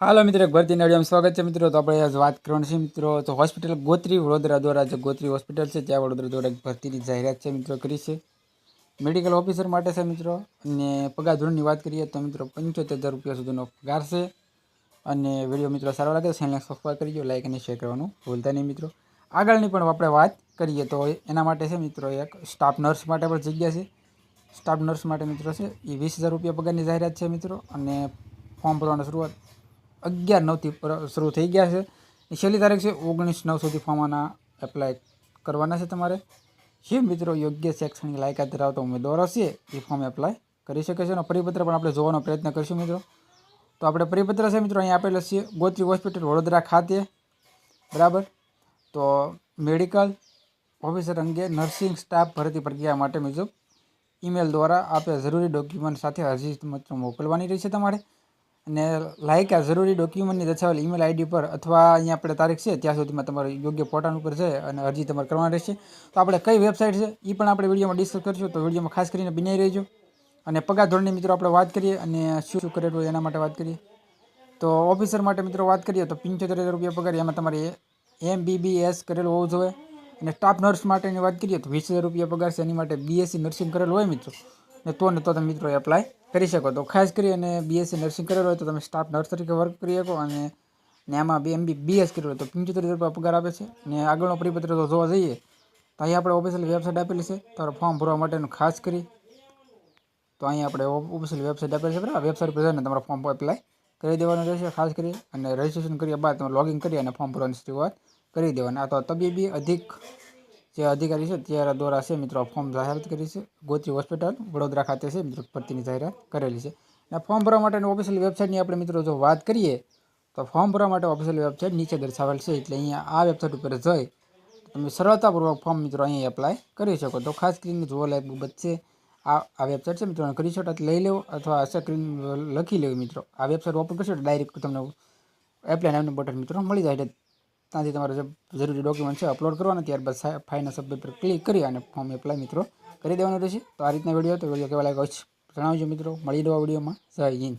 હાલો મિત્રો ભરતી નડિયામાં સ્વાગત છે મિત્રો. તો આપણે આજ વાત કરવાની છે મિત્રો. તો હોસ્પિટલ ગોત્રી વડોદરા દ્વારા જે ગોત્રી હોસ્પિટલ છે, ત્યાં વડોદરા દ્વારા એક ભરતીની જાહેરાત છે મિત્રો કરી છે. મેડિકલ ઓફિસર માટે છે મિત્રો. અને પગાર ધોરણની વાત કરીએ તો મિત્રો પંચોતેર હજાર રૂપિયા સુધીનો પગાર છે. અને વીડિયો મિત્રો સારો લાગે તો ચેનલને સબસ્ક્રાઈબ કરી લાઇક અને શેર કરવાનું ભૂલતા નહીં મિત્રો. આગળની પણ આપણે વાત કરીએ તો એના માટે છે મિત્રો એક સ્ટાફ નર્સ માટે પણ જગ્યા છે. સ્ટાફ નર્સ માટે મિત્રો છે એ વીસ હજાર રૂપિયા પગારની જાહેરાત છે મિત્રો. અને ફોર્મ ભરવાની શરૂઆત અગિયાર નવથી શરૂ થઈ ગયા છે. છેલ્લી તારીખ છે ઓગણીસ નવ સુધી ફોર્મ આના એપ્લાય કરવાના છે તમારે. જે મિત્રો યોગ્ય શૈક્ષણિક લાયકાત ધરાવતા ઉમેદવારો છે એ ફોર્મ એપ્લાય કરી શકે છે. અને પરિપત્ર પણ આપણે જોવાનો પ્રયત્ન કરીશું મિત્રો. તો આપણે પરિપત્ર છે મિત્રો અહીંયા આપેલા છે, ગોત્રી હોસ્પિટલ વડોદરા ખાતે. બરાબર? તો મેડિકલ ઓફિસર અંગે નર્સિંગ સ્ટાફ ભરતી પ્રક્રિયા માટે મુજબ ઈમેલ દ્વારા આપે જરૂરી ડોક્યુમેન્ટ સાથે અરજી મોકલવાની રહેશે તમારે. અને લાયકા જરૂરી ડોક્યુમેન્ટની દર્શાવેલ ઈમેલ આઈડી પર અથવા અહીંયા આપણે તારીખ છે, ત્યાં સુધીમાં તમારે યોગ્ય પોર્ટલ ઉપર છે અને અરજી તમારે કરવાની રહેશે. તો આપણે કઈ વેબસાઇટ છે એ પણ આપણે વિડીયોમાં ડિસ્કસ કરીશું. તો વિડીયોમાં ખાસ કરીને બિનાઈ રહેજો. અને પગાર ધોરણની મિત્રો આપણે વાત કરીએ અને શું શું કરેલું એના માટે વાત કરીએ. તો ઓફિસર માટે મિત્રો વાત કરીએ તો પંચોતેર હજાર રૂપિયા પગાર, એમાં તમારે એમ બીબીએસ કરેલું હોવું જોઈએ. અને સ્ટાફ નર્સ માટેની વાત કરીએ તો વીસ હજાર રૂપિયા પગાર છે, એની માટે બીએસસી નર્સિંગ કરેલું હોય મિત્રો. ને તો ને તો તમે મિત્રો એપ્લાય કરી શકો. તો ખાસ કરી અને બીએસસી નર્સિંગ કરેલું હોય તો તમે સ્ટાફ નર્સ તરીકે વર્ક કરી શકો અને ને આમાં બી એમબી બીએસ કરેલું હોય તો પંચોતેર હજાર રૂપિયા પગાર આપે છે. અને આગળનો પરિપત્ર તો જોવા જઈએ, તો અહીંયા આપણે ઓફિશિયલ વેબસાઇટ આપેલી છે. તમારે ફોર્મ ભરવા માટેનું ખાસ કરી, તો અહીંયા આપણે ઓફિશિયલ વેબસાઇટ આપેલી છે બરાબર? વેબસાઇટ પર જઈને તમારા ફોર્મ એપ્લાય કરી દેવાનું રહેશે ખાસ કરી અને રજિસ્ટ્રેશન કર્યા બાદ તમે લોગિન કરી અને ફોર્મ ભરવાની શરૂઆત કરી દેવાની. તો તબીબી અધિક જે અધિકારી છે ત્યારે દ્વારા છે મિત્રો ફોર્મ જાહેરાત કરી છે. ગોત્રી હોસ્પિટલ, વડોદરા ખાતે છે મિત્રો ભરતીની જાહેરાત કરેલી છે. અને ફોર્મ ભરવા માટેની ઓફિશિયલ વેબસાઇટની આપણે મિત્રો જો વાત કરીએ, તો ફોર્મ ભરવા માટે ઓફિશિયલ વેબસાઇટ નીચે દર્શાવેલ છે. એટલે અહીંયા આ વેબસાઇટ ઉપર જઈ તમે સરળતાપૂર્વક ફોર્મ મિત્રો અહીંયા એપ્લાય કરી શકો. તો ખાસ કરીને જોવા લાયક બાબત છે. આ આ વેબસાઇટ છે મિત્રો. સ્ક્રીનશોટ લઈ લેવો અથવા સ્ક્રીન લખી લેવું મિત્રો. આ વેબસાઇટ ઓપન કરશો ડાયરેક્ટ તમને એપ્લાય નામનું બટન મિત્રો મળી જાય. ત્યાંથી તમારે જે જરૂરી ડોક્યુમેન્ટ છે અપલોડ કરવાના, ત્યારબાદ ફાઇનલ સબમિટ પર ક્લિક કરી અને ફોર્મ એપ્લાય મિત્રો કરી દેવાનું રહેશે. તો આ રીતના વીડિયો તો વીડિયો કેવા લાગે જણાવજો મિત્રો. મળી દો વિડીયોમાં જય હિન્દ.